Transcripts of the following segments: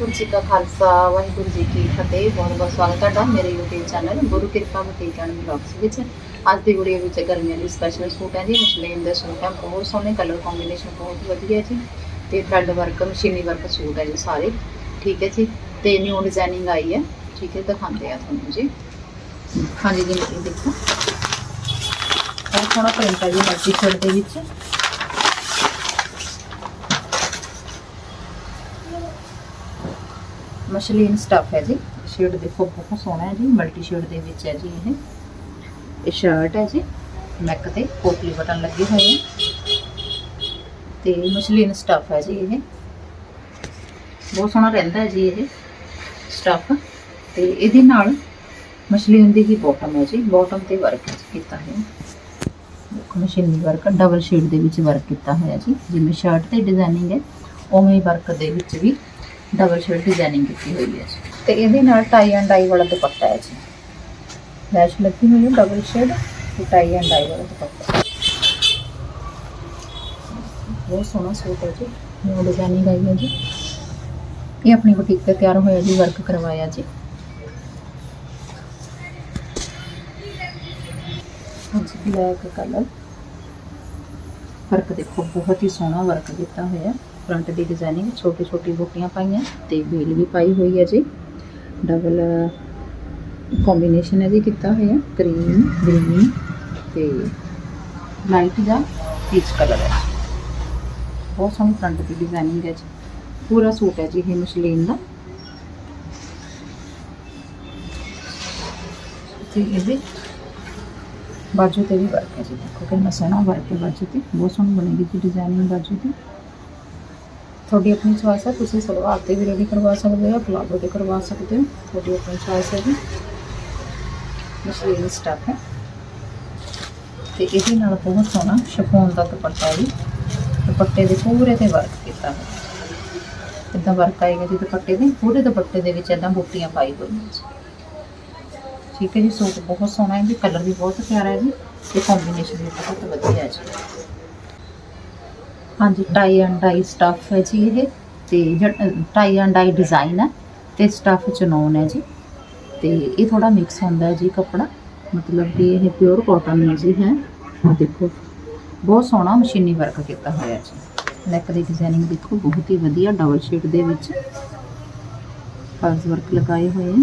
ਵਾਹਿਗੁਰੂ ਜੀ ਕਾ ਖਾਲਸਾ, ਵਾਹਿਗੁਰੂ ਜੀ ਕੀ ਫਤਿਹ। ਬਹੁਤ ਬਹੁਤ ਸਵਾਗਤ ਹੈ ਤੁਹਾਡਾ ਮੇਰੇ YouTube ਚੈਨਲ ਗੁਰੂ ਕਿਰਪਾ ਬੁਟੀਕ ਐਂਡ ਵਿੱਚ। ਅੱਜ ਦੀ ਵੀਡੀਓ ਵਿੱਚ ਗਰਮੀਆਂ ਦੀ ਸਪੈਸ਼ਲ ਸੂਟ ਹੈ ਜੀ ਮਸਲੀਨ ਦੇ ਸੂਟ ਹੈ। ਬਹੁਤ ਸੋਹਣੇ ਕਲਰ ਕੰਬੀਨੇਸ਼ਨ ਬਹੁਤ ਵਧੀਆ ਜੀ। ਤੇ ਥਰੈਡ ਵਰਕ ਮਸ਼ੀਨੀ ਵਰਕ ਸੂਟ ਹੈ ਜੀ ਸਾਰੇ। ਠੀਕ ਹੈ ਜੀ, ਤੇ ਨਿਊ ਡਿਜ਼ਾਈਨਿੰਗ ਆਈ ਹੈ। ਠੀਕ ਹੈ, ਦਿਖਾਉਂਦੇ ਆ ਤੁਹਾਨੂੰ ਜੀ। ਹਾਂਜੀ ਜੀ ਇਹ ਦੇਖੋ। ਬਹੁਤ ਸੋਹਣਾ ਪ੍ਰਿੰਟ ਹੈ ਜੀ, ਮਲਟੀ ਸ਼ੇਡ ਦੇ ਵਿੱਚ। ਮਸ਼ਲੀਨ ਸਟਫ ਹੈ ਜੀ। ਸ਼ੇਡ ਦੇਖੋ, ਬਹੁਤ ਸੋਹਣਾ ਹੈ ਜੀ। ਮਲਟੀ ਸ਼ੇਡ ਦੇ ਵਿੱਚ ਹੈ ਜੀ ਇਹ। ਇਹ ਸ਼ਰਟ ਹੈ ਜੀ। ਨੈਕ ਤੇ ਪੋਟਲੀ ਬਟਨ ਲੱਗੇ ਹੋਏ ਹੈ ਤੇ ਮਸ਼ਲੀਨ ਸਟਫ ਹੈ ਜੀ ਇਹ। ਬਹੁਤ ਸੋਹਣਾ ਰਹਿੰਦਾ ਹੈ ਜੀ ਇਹ ਸਟਫ ਤੇ ਇਹਦੇ ਨਾਲ ਮਸ਼ਲੀਨ ਦੀ ਹੀ ਬਾਟਮ ਹੈ ਜੀ। ਬਾਟਮ ਤੇ ਵਰਕ ਕੀਤਾ ਹੈ। ਦੇਖੋ ਮਸ਼ੀਨੀ ਵਰਕ ਡਬਲ ਸ਼ੇਡ ਦੇ ਵਿੱਚ ਵਰਕ ਕੀਤਾ ਹੋਇਆ ਜੀ। ਜਿਵੇਂ ਸ਼ਰਟ ਤੇ ਡਿਜ਼ਾਈਨਿੰਗ ਹੈ, ਉਵੇਂ ਵਰਕ ਦੇ ਵਿੱਚ ਵੀ ਡਬਲ ਸ਼ੇਡ ਡਿਜ਼ਾਈਨਿੰਗ ਕੀਤੀ ਹੋਈ ਹੈ ਜੀ। ਤੇ ਇਹਦੇ ਨਾਲ ਟਾਈ ਐਂਡ ਡਾਈ ਵਾਲਾ ਦੁਪੱਟਾ ਹੈ ਜੀ। ਲੈਸ਼ ਲੱਗੀ ਹੋਈ ਹੈ ਡਬਲ ਸ਼ੇਡ ਤੇ ਟਾਈ ਐਂਡ ਡਾਈ ਵਾਲਾ ਦੁਪੱਟਾ। ਬਹੁਤ ਸੋਹਣਾ ਸੂਟ ਹੈ ਜੀ। ਨਿਊ ਡਿਜ਼ਾਈਨਿੰਗ ਆਈ ਹੈ ਜੀ। ਇਹ ਆਪਣੀ ਬੁਟੀਕ ਤੇ ਤਿਆਰ ਹੋਇਆ ਜੀ ਵਰਕ ਕਰਵਾਇਆ ਜੀ। ਹਾਂਜੀ ਬਲੈਕ ਕਲਰ ਵਰਕ ਦੇਖੋ, ਬਹੁਤ ਹੀ ਸੋਹਣਾ ਵਰਕ ਕੀਤਾ ਹੋਇਆ। ਫਰੰਟ ਦੀ ਡਿਜ਼ਾਈਨਿੰਗ ਛੋਟੀ ਛੋਟੀ ਬੁੱਟੀਆਂ ਪਾਈਆਂ ਤੇ ਬੇਲ ਵੀ ਪਾਈ ਹੋਈ ਹੈ ਜੀ। ਡਬਲ ਕੰਬੀਨੇਸ਼ਨ ਹੈ ਜੀ ਕੀਤਾ ਹੋਇਆ ਕਰੀਮ ਗ੍ਰੀਨ ਤੇ ਲਾਈਟ ਜਾਂ ਪੀਚ ਕਲਰ ਹੈ। ਬਹੁਤ ਸੋਹਣੀ ਫਰੰਟ ਦੀ ਡਿਜ਼ਾਈਨਿੰਗ ਹੈ ਜੀ। ਪੂਰਾ ਸੂਟ ਹੈ ਜੀ ਇਹ ਮਸ਼ਲੀਨ ਦਾ। ਤੇ ਇਹਦੇ ਬਾਜੂ ਤੇ ਵੀ ਵਰਕ ਹੈ ਜੀ। ਦੇਖੋ ਕਿੰਨਾ ਸੋਹਣਾ ਵਰਕ ਹੈ ਬਾਜੂ ਤੇ। ਬਹੁਤ ਸੋਹਣੀ ਬਣੇਗੀ ਜੀ ਡਿਜ਼ਾਈਨਿੰਗ ਬਾਜੂ ਤੇ ਤੁਹਾਡੀ ਆਪਣੀ ਚੋਇਸ ਹੈ, ਤੁਸੀਂ ਸਲਵਾਰ ਤੇ ਵੀ ਰੈਡੀ ਕਰਵਾ ਸਕਦੇ ਹੋ, ਪਲਾਜ਼ੋ ਤੇ ਕਰਵਾ ਸਕਦੇ ਹੋ, ਤੁਹਾਡੀ ਆਪਣੀ ਚੋਇਸ ਹੈ ਜੀ। ਮਸ਼ਲੀਨ ਸਟਫ ਹੈ। ਤੇ ਇਹਦੇ ਨਾਲ ਬਹੁਤ ਸੋਹਣਾ ਸ਼ਫੋਨ ਦਾ ਦੁਪੱਟਾ ਵੀ ਦੁਪੱਟੇ ਦੇ ਪੂਰੇ ਤੇ ਵਰਕ ਕੀਤਾ ਹੈ ਇਦਾਂ ਵਰਕ ਆਏਗਾ ਜੀ ਦੁਪੱਟੇ ਦੇ, ਪੂਰੇ ਦੁਪੱਟੇ ਦੇ ਵਿੱਚ ਇਦਾਂ ਬੂਟੀਆਂ ਪਾਈ ਹੋਈਆਂ ਜੀ। ਠੀਕ ਹੈ ਜੀ, ਸੂਟ ਬਹੁਤ ਸੋਹਣਾ ਹੈ ਜੀ ਕਲਰ ਵੀ ਬਹੁਤ ਪਿਆਰਾ ਹੈ ਜੀ, ਤੇ ਕੰਬੀਨੇਸ਼ਨ ਵੀ ਬਹੁਤ ਵਧੀਆ ਹੈ ਜੀ। ਹਾਂਜੀ ਟਾਈ ਐਂਡ ਡਾਈ ਸਟਫ ਹੈ ਜੀ ਇਹ ਤੇ ਟਾਈ ਐਂਡ ਡਾਈ ਡਿਜ਼ਾਈਨ ਹੈ ਤੇ ਸਟਫ ਚਨੋਨ ਹੈ ਜੀ ਤੇ ਇਹ ਥੋੜਾ ਮਿਕਸ ਹੁੰਦਾ ਹੈ ਜੀ ਕੱਪੜਾ, ਮਤਲਬ ਕਿ ਇਹ ਪਿਓਰ ਕਾਟਨ ਹੈ ਜੀ ਹੈ। ਆਹ ਦੇਖੋ, ਬਹੁਤ ਸੋਹਣਾ ਮਸ਼ੀਨੀ ਵਰਕ ਕੀਤਾ ਹੋਇਆ ਜੀ। ਨੈਕ ਦੀ ਡਿਜ਼ਾਈਨਿੰਗ ਦੇਖੋ, ਬਹੁਤ ਹੀ ਵਧੀਆ ਡਬਲ ਸ਼ੇਡ ਦੇ ਵਿੱਚ ਫਰਜ਼ ਵਰਕ ਲਗਾਏ ਹੋਏ ਹੈ।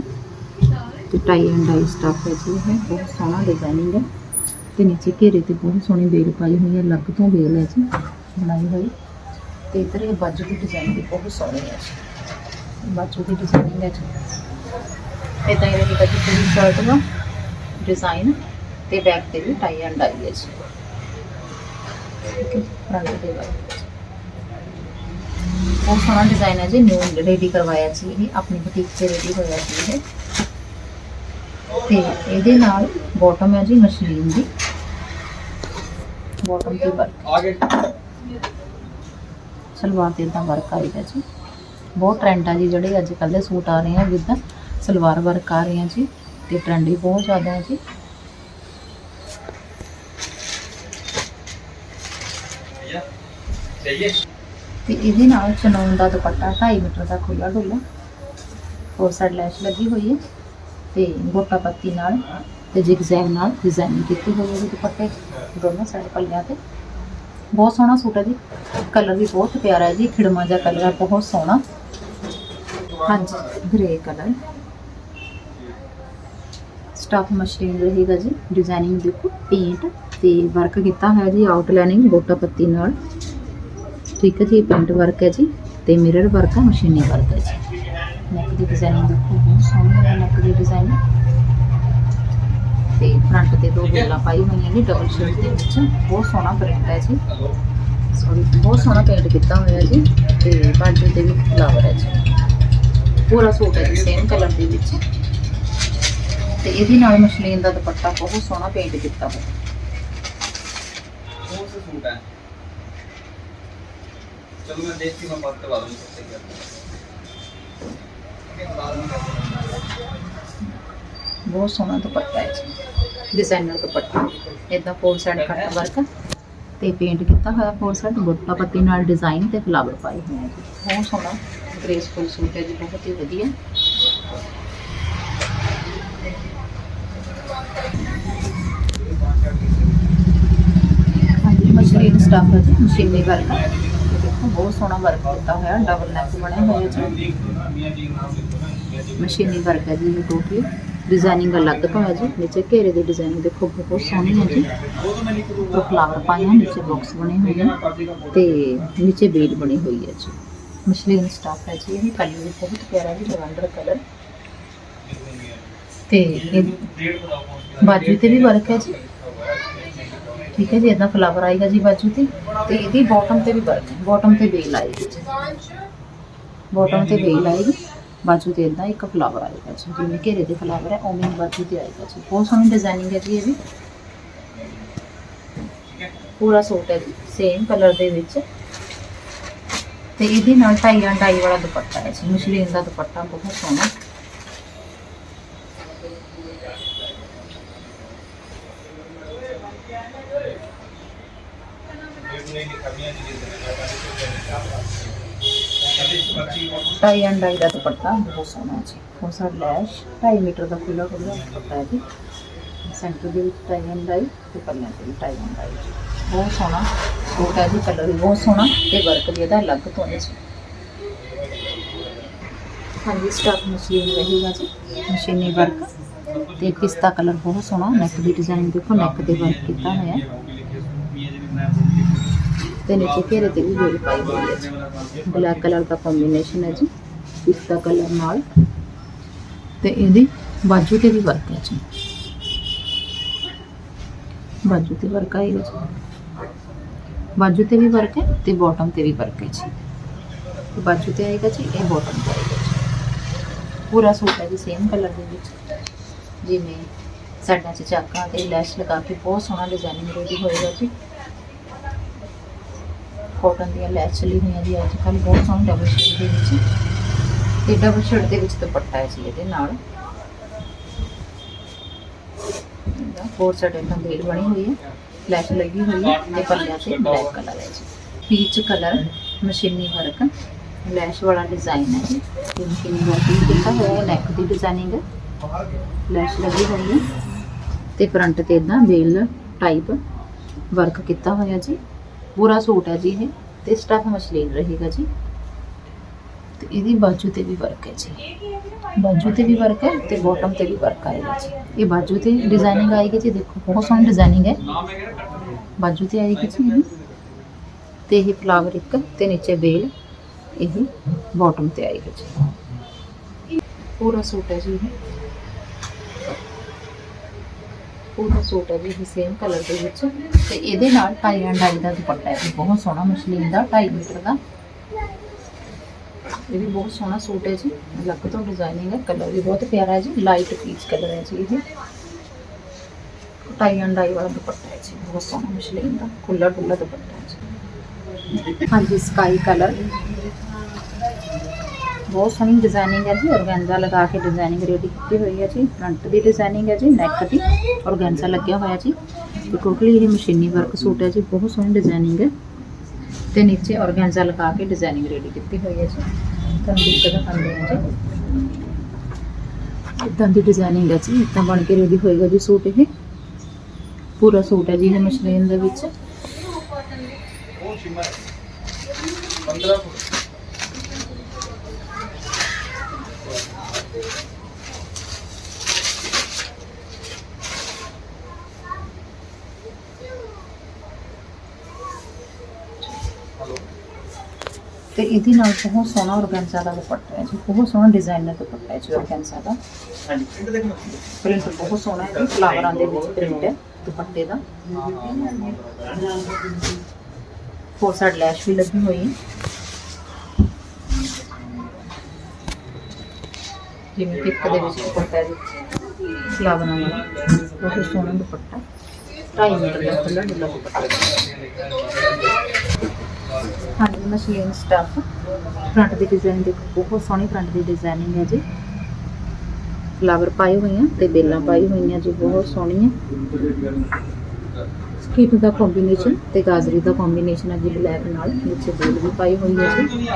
ਤੇ ਟਾਈ ਐਂਡ ਡਾਈ ਸਟਫ ਹੈ ਜੀ ਇਹ, ਬਹੁਤ ਸੋਹਣਾ ਡਿਜ਼ਾਈਨਿੰਗ ਹੈ। ਤੇ ਨੀਚੇ ਘੇਰੇ ਤੇ ਬਹੁਤ ਸੋਹਣੀ ਬੇਲ ਪਾਈ ਹੋਈ ਹੈ ਲੱਗ ਤੋਂ ਬੇਲ ਹੈ ਜੀ। ਬਣਾਈ ਹੋਈ। ਤੇ ਇਧਰ ਇਹ ਬਾਜੂ ਦੀ ਡਿਜ਼ਾਈਨ ਵੀ ਬਹੁਤ ਸੋਹਣੀ ਹੈ ਜੀ। ਬਾਜੂ ਦੀ ਡਿਜ਼ਾਈਨਿੰਗ ਹੈ ਜੀ। ਇਦਾਂ ਹੀ ਰਹੇਗਾ ਜੀ ਪੂਰੀ ਸ਼ਰਟ ਦਾ ਡਿਜ਼ਾਈਨ ਤੇ ਬੈਕ ਤੇ ਵੀ ਟਾਈ ਐਂਡ ਡਾਈ ਹੈ ਜੀ। ਫਰੰਟ ਤੇ ਵਰਕ ਬਹੁਤ ਸੋਹਣਾ ਡਿਜ਼ਾਈਨ ਹੈ ਜੀ ਨਿਊ ਰੈਡੀ ਕਰਵਾਇਆ ਸੀ ਇਹ ਆਪਣੀ ਬੁਟੀਕ ਤੇ ਰੈਡੀ ਹੋਇਆ ਸੀ ਇਹ। ਤੇ ਇਹਦੇ ਨਾਲ ਬਾਟਮ ਹੈ ਜੀ ਮਸ਼ਲੀਨ ਦੀ। ਬਾਟਮ ਤੇ ਵਰਕ सलवार से इदा वर्क आ रही है जी बहुत ट्रेंड है जी जो अजक सूट आ रहे हैं जिद सलवार वर्क आ रहे हैं जी तो ट्रेंड भी बहुत ज़्यादा है जी ये चनौन का दुपट्टा ढाई मीटर का खुला डुला और साइड लैश लगी हुई है तो गोटा पत्ती जिगजैग डिज़ाइनिंग की हुई दुपट्टे दोनों साइड पलिया ਬਹੁਤ ਸੋਹਣਾ ਸੂਟ ਹੈ ਜੀ। ਕਲਰ ਵੀ ਬਹੁਤ ਪਿਆਰਾ ਹੈ ਜੀ। ਖਿੜਮਾ ਜਿਹਾ ਕਲਰ ਹੈ, ਬਹੁਤ ਸੋਹਣਾ। ਹਾਂਜੀ ਗ੍ਰੇ ਕਲਰ ਸਟਾਫ ਮਸ਼ੀਨ ਰਹੇਗਾ ਜੀ। ਡਿਜ਼ਾਈਨਿੰਗ ਦੇਖੋ ਪੇਂਟ ਤੇ ਵਰਕ ਕੀਤਾ ਹੋਇਆ ਜੀ ਆਊਟਲਾਈਨਿੰਗ ਗੋਟਾ ਪੱਤੀ ਨਾਲ। ਠੀਕ ਹੈ ਜੀ ਪੇਂਟ ਵਰਕ ਹੈ ਜੀ ਤੇ ਮਿਰਰ ਵਰਕ ਹੈ, ਮਸ਼ੀਨੀ ਵਰਕ ਹੈ ਜੀ। ਨੈਕ ਦੀ ਡਿਜ਼ਾਈਨਿੰਗ ਦੇਖੋ, ਬਹੁਤ ਸੋਹਣੀ ਹੈ ਨੈਕ ਦੀ ਡਿਜ਼ਾਈਨ ਤੇ ਫਰੰਟ ਤੇ ਦੋ ਬੇਲਾਂ ਪਾਈ ਹੋਈਆਂ ਨੇ ਡਬਲ ਸ਼ੇਡ ਦੇ ਵਿੱਚ। ਬਹੁਤ ਸੋਹਣਾ ਪ੍ਰਿੰਟ ਹੈ ਜੀ। ਸੌਰੀ ਬਹੁਤ ਸੋਹਣਾ ਪੇਂਟ ਕੀਤਾ ਹੋਇਆ ਜੀ ਤੇ ਬਾਜੂ ਤੇ ਵੀ ਫਲਾਵਰ ਹੈ ਜੀ। ਪੂਰਾ ਸੂਟ ਹੈ ਜੀ ਸੇਮ ਕਲਰ ਦੇ ਵਿੱਚ। ਤੇ ਇਹਦੇ ਨਾਲ ਮਸ਼ਲੀਨ ਦਾ ਦੁਪੱਟਾ ਬਹੁਤ ਸੋਹਣਾ ਪੇਂਟ ਕੀਤਾ ਹੋਇਆ। ਬਹੁਤ ਸੂਟ ਹੈ। ਚਲੋ ਮੈਂ ਦੇਖ ਕੇ ਮੈਂ ਬਾਤ ਕਰਵਾ ਦੂੰਗਾ ਸਹੀ ਕਰ ਬਹੁਤ ਸੋਹਣਾ ਦੁਪੱਟਾ ਹੈ ਜੀ। ਡਿਜ਼ਾਈਨਰ ਦੁਪੱਟਾ। ਇਦਾਂ ਫੋਰ ਸਾਈਡ ਕੱਟ ਵਰਕ ਤੇ ਪੇਂਟ ਕੀਤਾ ਹੋਇਆ ਫੋਰ ਸਾਈਡ ਗੋਟਾ ਪੱਤੀ ਨਾਲ ਡਿਜ਼ਾਈਨ ਤੇ ਫਲਾਵਰ ਪਾਏ ਹੋਏ ਆ ਬਹੁਤ ਸੋਹਣਾ ਗ੍ਰੇਸਫੁਲ ਸੂਟ ਹੈ ਜੀ, ਬਹੁਤ ਹੀ ਵਧੀਆ। ਹਾਂਜੀ ਮਸ਼ੀਨ ਸਟਾਫ ਹੈ ਜੀ ਮਸ਼ੀਨੀ ਵਰਕ ਹੈ ਇਹ ਦੇਖੋ, ਬਹੁਤ ਸੋਹਣਾ ਵਰਕ ਕੀਤਾ ਹੋਇਆ ਡਬਲ ਨੈਕ ਬਣਿਆ ਹੋਇਆ ਜੀ। ਮਸ਼ੀਨੀ ਵਰਕ ਹੈ ਜੀ, ਇਹ ਟੋਟਲੀ ਡਿਜ਼ਾਈਨਿੰਗ ਅਲੱਗ ਤੋਂ ਹੈ ਜੀ। ਨੀਚੇ ਘੇਰੇ ਦੀ ਡਿਜ਼ਾਈਨਿੰਗ ਦੇਖੋ, ਬਹੁਤ ਸੋਹਣੀ ਹੈ ਜੀ। ਉੱਪਰ ਫਲਾਵਰ ਪਾਏ ਹਨ ਨੀਚੇ ਬਾਕਸ ਬਣੇ ਹੋਏ ਨੇ ਤੇ ਨੀਚੇ ਬੀਡ ਬਣੀ ਹੋਈ ਹੈ ਜੀ। ਮਸ਼ਲੀਨ ਸਟਾਫ ਹੈ ਜੀ, ਇਹ ਕਲਰ ਵੀ ਬਹੁਤ ਪਿਆਰਾ ਜੀ ਲਵੈਂਡਰ ਕਲਰ ਤੇ ਬਾਜੂ ਤੇ ਵੀ ਵਰਕ ਹੈ ਜੀ। ਠੀਕ ਹੈ ਜੀ ਇਦਾਂ ਫਲਾਵਰ ਆਏਗਾ ਜੀ ਬਾਜੂ ਤੇ। ਤੇ ਇਹਦੀ ਬਾਟਮ ਤੇ ਵੀ ਵਰਕ ਹੈ ਬਾਟਮ ਤੇ ਬੇਲ ਆਏਗੀ ਜੀ। ਬਾਟਮ ਤੇ ਬੇਲ ਆਏਗੀ ਬਾਜੂ ਤੇ ਇਦਾਂ ਇੱਕ ਫਲਾਵਰ ਆਏਗਾ ਜੀ, ਜਿਵੇਂ ਘੇਰੇ ਦੇ ਫਲਾਵਰ ਹੈ, ਉਵੇਂ ਬਾਜੂ ਤੇ ਆਏਗਾ ਜੀ। ਬਹੁਤ ਸੋਹਣੀ ਡਿਜ਼ਾਈਨਿੰਗ ਹੈ ਜੀ ਇਹ ਵੀ। ਪੂਰਾ ਸੂਟ ਹੈ ਜੀ ਸੇਮ ਕਲਰ ਦੇ ਵਿੱਚ। ਤੇ ਇਹਦੇ ਨਾਲ ਟਾਈ ਐਂਡ ਵਾਲਾ ਦੁਪੱਟਾ ਹੈ ਜੀ ਮਸ਼ਲੀਨ ਦਾ ਦੁਪੱਟਾ ਬਹੁਤ ਸੋਹਣਾ। ਟਾਈ ਐਂਡ ਡਾਈ ਦਾ ਦੁਪੱਟਾ, ਬਹੁਤ ਸੋਹਣਾ ਜੀ। ਉਹ ਸਾ ਲੈਸ਼ 2.5 ਮੀਟਰ ਦਾ ਖੁੱਲਾ ਖੁੱਲਾ ਦੁਪੱਟਾ ਹੈ ਜੀ। ਸੈਂਟਰ ਦੇ ਵਿੱਚ ਟਾਈ ਐਂਡ ਡਾਈ ਤੇ ਪੱਲਿਆਂ ਤੇ ਟਾਈ ਐਂਡ ਡਾਈ ਜੀ। ਬਹੁਤ ਸੋਹਣਾ ਸੂਟ ਹੈ ਜੀ, ਕਲਰ ਵੀ ਬਹੁਤ ਸੋਹਣਾ ਤੇ ਵਰਕ ਵੀ ਇਹਦਾ ਅਲੱਗ ਤੋਂ ਹੈ ਹਾਂਜੀ ਸਟਾਫ ਮਸ਼ੀਨ ਰਹੇਗਾ ਜੀ, ਮਸ਼ੀਨੀ ਵਰਕ ਤੇ ਪਿਸਤਾ ਕਲਰ ਬਹੁਤ ਸੋਹਣਾ। ਨੈਕ ਦੀ ਡਿਜ਼ਾਈਨ ਦੇਖੋ ਨੈਕ ਤੇ ਵਰਕ ਕੀਤਾ ਹੋਇਆ। ਹੈ ਤੇ ਨੀਚੇ ਘੇਰੇ ਤੇ ਵੀ ਬੇਲ ਪਾਈ ਹੋਈ ਹੈ ਜੀ। ਬਲੈਕ ਕਲਰ ਦਾ ਕੰਬੀਨੇਸ਼ਨ ਹੈ ਜੀ ਪਿਸਤਾ ਕਲਰ ਨਾਲ। ਤੇ ਇਹਦੀ ਬਾਜੂ ਤੇ ਵੀ ਵਰਕ ਹੈ ਜੀ। ਬਾਜੂ ਤੇ ਵਰਕ ਆਏਗਾ ਜੀ। ਬਾਜੂ ਤੇ ਵੀ ਵਰਕ ਹੈ ਤੇ ਬਾਟਮ ਤੇ ਵੀ ਵਰਕ ਹੈ ਜੀ। ਬਾਜੂ ਤੇ ਆਏਗਾ ਜੀ, ਇਹ ਬਾਟਮ ਤੇ ਆਏਗਾ ਜੀ। ਪੂਰਾ ਸੂਟ ਹੈ ਜੀ ਸੇਮ ਕਲਰ ਦੇ ਵਿੱਚ। ਜਿਵੇਂ ਸਾਡਾ ਚ ਚਾਕਾਂ ਤੇ ਲੈਸ਼ ਲਗਾ ਕੇ ਬਹੁਤ ਸੋਹਣਾ ਡਿਜ਼ਾਈਨਿੰਗ ਰੈਡੀ ਹੋਏਗਾ ਜੀ। ਕਾਟਨ ਦੀਆਂ ਲੈਸ ਚਲੀ ਹੋਈਆਂ ਜੀ ਅੱਜ ਕੱਲ੍ਹ ਬਹੁਤ ਸੋਹਣੀ ਡਬਲ ਸ਼ੇਡ ਦੇ ਵਿੱਚ। ਤੇ ਡਬਲ ਸ਼ੇਡ ਦੇ ਵਿੱਚ ਦੁਪੱਟਾ ਹੈ ਜੀ ਇਹਦੇ ਨਾਲ। ਫੋਰ ਸਾਈਡ ਇਦਾਂ ਬੇਲ ਬਣੀ ਹੋਈ ਹੈ। ਲੈਸ ਲੱਗੀ ਹੋਈ ਹੈ ਤੇ ਪੱਲਿਆਂ ਤੇ ਬਲੈਕ ਕਲਰ ਹੈ ਜੀ। ਪੀਚ ਕਲਰ ਮਸ਼ੀਨੀ ਵਰਕ ਲੈਸ਼ ਵਾਲਾ ਡਿਜ਼ਾਈਨ ਹੈ ਜੀ। ਤੇ ਮਸ਼ੀਨੀ ਵਰਕ ਵੀ ਕੀਤਾ ਹੋਇਆ ਹੈ ਨੈਕ ਦੀ ਡਿਜ਼ਾਈਨਿੰਗ ਹੈ। ਲੈਸ਼ ਲੱਗੀ ਹੋਈ ਹੈ। ਤੇ ਫਰੰਟ ਤੇ ਇਦਾਂ ਬੇਲ ਟਾਈਪ ਵਰਕ ਕੀਤਾ ਹੋਇਆ ਜੀ। ਪੂਰਾ ਸੂਟ ਹੈ ਜੀ ਇਹ ਤੇ ਸਟਫ ਮਸ਼ਲੀਨ ਰਹੇਗਾ ਜੀ। ਤੇ ਇਹਦੀ ਬਾਜੂ ਤੇ ਵੀ ਵਰਕ ਹੈ ਜੀ। ਬਾਜੂ ਤੇ ਵੀ ਵਰਕ ਹੈ ਤੇ ਬਾਟਮ ਤੇ ਵੀ ਵਰਕ ਆਏਗਾ ਜੀ। ਇਹ ਬਾਜੂ ਤੇ ਡਿਜ਼ਾਈਨਿੰਗ ਆਏਗੀ ਜੀ, ਦੇਖੋ ਬਹੁਤ ਸੋਹਣੀ ਡਿਜ਼ਾਈਨਿੰਗ ਹੈ। ਬਾਜੂ ਤੇ ਆਏਗੀ ਜੀ ਇਹ। ਤੇ ਇਹ ਫਲਾਵਰ ਇੱਕ ਤੇ ਨੀਚੇ ਬੇਲ ਇਹ ਬਾਟਮ ਤੇ ਆਏਗਾ ਜੀ। ਪੂਰਾ ਸੂਟ ਹੈ ਜੀ ਇਹ। ਪੂਰਾ ਸੂਟ ਹੈ ਵੀ ਸੇਮ ਕਲਰ ਦੇ ਵਿੱਚ। ਤੇ ਇਹਦੇ ਨਾਲ ਟਾਈ ਐਂਡ ਡਾਈ ਦਾ ਦੁਪੱਟਾ ਹੈ ਜੀ, ਬਹੁਤ ਸੋਹਣਾ ਮਸ਼ਲੀਨ ਦਾ 2.5 ਮੀਟਰ ਦਾ। ਇਹ ਵੀ ਬਹੁਤ ਸੋਹਣਾ ਸੂਟ ਹੈ ਜੀ, ਅਲੱਗ ਤੋਂ ਡਿਜ਼ਾਈਨਿੰਗ ਹੈ ਕਲਰ ਵੀ ਬਹੁਤ ਪਿਆਰਾ ਹੈ ਜੀ ਲਾਈਟ ਪੀਚ ਕਲਰ ਹੈ ਜੀ ਇਹ। ਟਾਈ ਐਂਡ ਡਾਈ ਵਾਲਾ ਦੁਪੱਟਾ ਹੈ ਜੀ, ਬਹੁਤ ਸੋਹਣਾ ਮਸ਼ਲੀਨ ਦਾ ਖੁੱਲਾ ਡੁੱਲਾ ਦੁਪੱਟਾ ਹੈ ਜੀ। ਹਾਂਜੀ ਸਕਾਈ ਕਲਰ ਬਹੁਤ ਸੋਹਣੀ ਡਿਜ਼ਾਈਨਿੰਗ ਹੈ ਜੀ ਔਰਗੈਂਜ਼ਾ ਲਗਾ ਕੇ ਡਿਜ਼ਾਈਨਿੰਗ ਰੈਡੀ ਕੀਤੀ ਹੋਈ ਹੈ ਜੀ ਫਰੰਟ ਦੀ ਡਿਜ਼ਾਈਨਿੰਗ ਹੈ ਜੀ ਨੈਕ ਦੀ ਔਰਗੈਂਜ਼ਾ ਲੱਗਿਆ ਹੋਇਆ ਜੀ ਤੇ ਟੋਟਲੀ ਇਹ ਮਸ਼ੀਨੀ ਵਰਕ ਸੂਟ ਹੈ ਜੀ ਬਹੁਤ ਸੋਹਣੀ ਡਿਜ਼ਾਈਨਿੰਗ ਹੈ ਤੇ ਨੀਚੇ ਔਰਗੈਂਜ਼ਾ ਲਗਾ ਕੇ ਡਿਜ਼ਾਈਨਿੰਗ ਰੈਡੀ ਕੀਤੀ ਹੋਈ ਹੈ ਜੀ ਤੁਹਾਨੂੰ ਦਿੱਕਤ ਦਿਖਾਉਂਦੇ ਹਾਂ ਜੀ ਇਦਾਂ ਦੀ ਡਿਜ਼ਾਈਨਿੰਗ ਹੈ ਜੀ ਇਦਾਂ ਬਣ ਕੇ ਰੈਡੀ ਹੋਏਗਾ ਜੀ ਸੂਟ ਇਹ ਪੂਰਾ ਸੂਟ ਹੈ ਜੀ ਇਹ ਮਸ਼ਲੀਨ ਦੇ ਵਿੱਚ ਉਹ ਸ਼ਿਮਰ 15 ਤੇ ਇਹਦੇ ਨਾਲ ਬਹੁਤ ਸੋਹਣਾ ਔਰਗੈਂਜ਼ਾ ਦਾ ਦੁਪੱਟਾ ਹੈ ਜੀ ਬਹੁਤ ਸੋਹਣਾ ਡਿਜ਼ਾਈਨਰ ਦੁਪੱਟਾ ਹੈ ਜੀ ਔਰਗੈਂਜ਼ਾ ਦਾ। ਹਾਂਜੀ ਪ੍ਰਿੰਟ ਦੇਖਣਾ ਪ੍ਰਿੰਟ ਬਹੁਤ ਸੋਹਣਾ ਹੈ ਜੀ ਫਲਾਵਰਾਂ ਦੇ ਵਿੱਚ ਪ੍ਰਿੰਟ ਹੈ ਦੁਪੱਟੇ ਦਾ। ਫੋਰ ਸਾਈਡ ਲੈਸ਼ ਵੀ ਲੱਗੀ ਹੋਈ। ਹੈ ਜਿਵੇਂ ਪਿੱਕ ਦੇ ਵਿੱਚ ਦੁਪੱਟਾ ਹੈ ਜੀ ਫਲਾਵਰਾਂ ਵਾਲਾ ਬਹੁਤ ਸੋਹਣਾ ਦੁਪੱਟਾ। 2.5 ਮੀਟਰ ਦਾ ਖੁੱਲਾ ਡੁੱਲਾ dupatta muslin machine stuff front ਦੀ ਡਿਜ਼ਾਈਨ ਦੇਖੋ, ਬਹੁਤ ਸੋਹਣੀ ਫਰੰਟ ਦੀ ਡਿਜ਼ਾਈਨਿੰਗ ਹੈ ਜੀ। ਫਲਾਵਰ ਪਾਏ ਹੋਏ ਆ ਤੇ ਬੇਲਾਂ ਪਾਈ ਹੋਈਆਂ ਜੀ, ਬਹੁਤ ਸੋਹਣੀ ਹੈ ਸਕਿਪ ਦਾ ਕੰਬੀਨੇਸ਼ਨ ਤੇ ਗਾਜਰੀ ਦਾ ਕੰਬੀਨੇਸ਼ਨ ਹੈ ਜੀ ਬਲੈਕ ਨਾਲ। ਵਿੱਚ ਬੇਲ ਵੀ ਪਾਈ ਹੋਈ ਹੈ ਜੀ।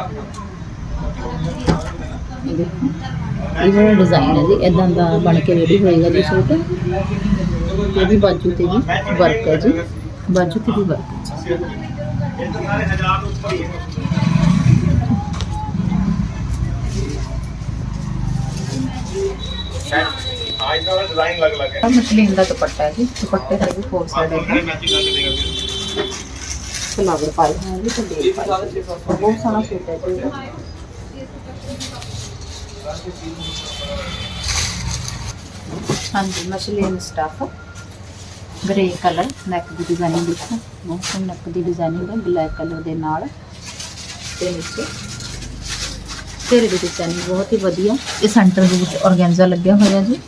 ਇਹ ਦੇਖੋ, ਇਹ ਜਿਹੜਾ ਡਿਜ਼ਾਈਨ ਹੈ ਜੀ ਇਦਾਂ ਦਾ ਬਣ ਕੇ ਰੈਡੀ ਹੋਏਗਾ ਜੀ ਸੂਟ। ਇਹ ਵੀ ਬਾਜੂ ਤੇ ਵੀ ਵਰਕ ਹੈ ਜੀ। ਬਾਜੂ ਤੇ ਵੀ ਵਰਕ ਹੈ ਜੀ। ਇਹ ਤਾਂ ਸਾਰੇ ਹਜ਼ਾਰ ਤੋਂ ਉੱਪਰ ਹੀ ਹੈ। ਹਾਂ ਇਹਦਾ ਡਿਜ਼ਾਈਨ ਲੱਗ ਲੱਗ ਇਹ ਮਸਲੀਨ ਦਾ ਦੁਪੱਟਾ ਹੈ ਜੀ ਦੁਪੱਟੇ ਦਾ ਵੀ ਫੋਰ ਸਾਈਡ ਹੈ ਫਲਾਵਰ ਹੋਏ ਹੈ ਜੀ। ਤੇ ਬੇਲ ਪਾਈ ਹੈ। ਬਹੁਤ ਸੋਹਣਾ ਸੂਟ ਹੈ ਜੀ। ਹਾਂਜੀ muslin stuff grey colour neck ਦੀ ਡਿਜ਼ਾਈਨ ਦੇਖੋ। ਬਹੁਤ ਸੋਹਣੀ ਨੈਕ ਦੀ ਡਿਜ਼ਾਈਨਿੰਗ ਹੈ ਬਲੈਕ ਕਲਰ ਦੇ ਨਾਲ। ਤੇ ਨੀਚੇ ਤੇਰੇ ਦੀ ਡਿਜ਼ਾਈਨਿੰਗ ਬਹੁਤ ਹੀ ਵਧੀਆ। ਇਹ ਸੈਂਟਰ ਦੇ ਵਿੱਚ ਔਰਗੈਂਜ਼ਾ ਲੱਗਿਆ ਹੋਇਆ ਜੀ।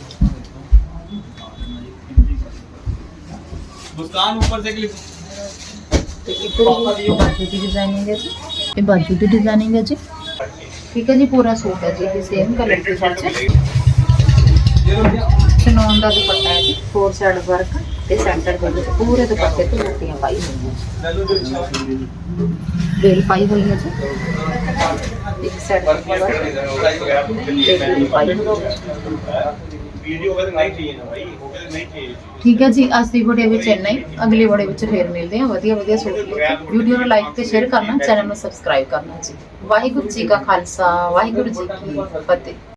ਮੁਸਕਾਨ ਉੱਪਰ ਦੇਖ ਲਈ। ਤੇ ਇੱਕ ਬਾਜੂ ਦੀ ਡਿਜ਼ਾਈਨਿੰਗ ਹੈ ਜੀ। ਇਹ ਬਾਜੂ ਦੀ ਡਿਜ਼ਾਈਨਿੰਗ ਹੈ ਜੀ। ਠੀਕ ਹੈ ਜੀ ਪੂਰਾ ਸੂਟ ਹੈ ਜੀ ਇਹ ਸੇਮ ਕਲਰ ਦੇ ਵਿੱਚ। ਚਨੌਨ ਦਾ ਦੁਪੱਟਾ ਹੈ ਜੀ ਫੋਰ ਸਾਈਡ ਵਰਕ ਤੇ ਸੈਂਟਰ ਵੱਲੋਂ ਪੂਰੇ ਦੁਪੱਟੇ ਤੇ ਮੋਤੀਆਂ ਪਾਈ ਹੋਈਆਂ ਬੇਲ ਪਾਈ ਹੋਈ ਹੈ ਜੀ। ਇੱਕ ਸੈਟ ਠੀਕ ਹੈ ਜੀ ਅੱਜ ਦੀ ਵੀਡੀਓ ਵਿੱਚ ਇੰਨਾ ਹੀ। ਅਗਲੇ ਵੀਡੀਓ ਵਿੱਚ ਫੇਰ ਮਿਲਦੇ ਹਾਂ। ਵਧੀਆ ਵਧੀਆ ਸੂਟ ਵੀਡੀਓ ਨੂੰ ਲਾਈਕ ਤੇ ਸ਼ੇਅਰ ਕਰਨਾ ਚੈਨਲ ਨੂੰ। ਸਬਸਕ੍ਰਾਈਬ ਕਰਨਾ ਜੀ। ਵਾਹਿਗੁਰੂ ਜੀ ਕਾ ਖਾਲਸਾ ਵਾਹਿਗੁਰੂ ਜੀ ਕੀ ਫਤਿਹ।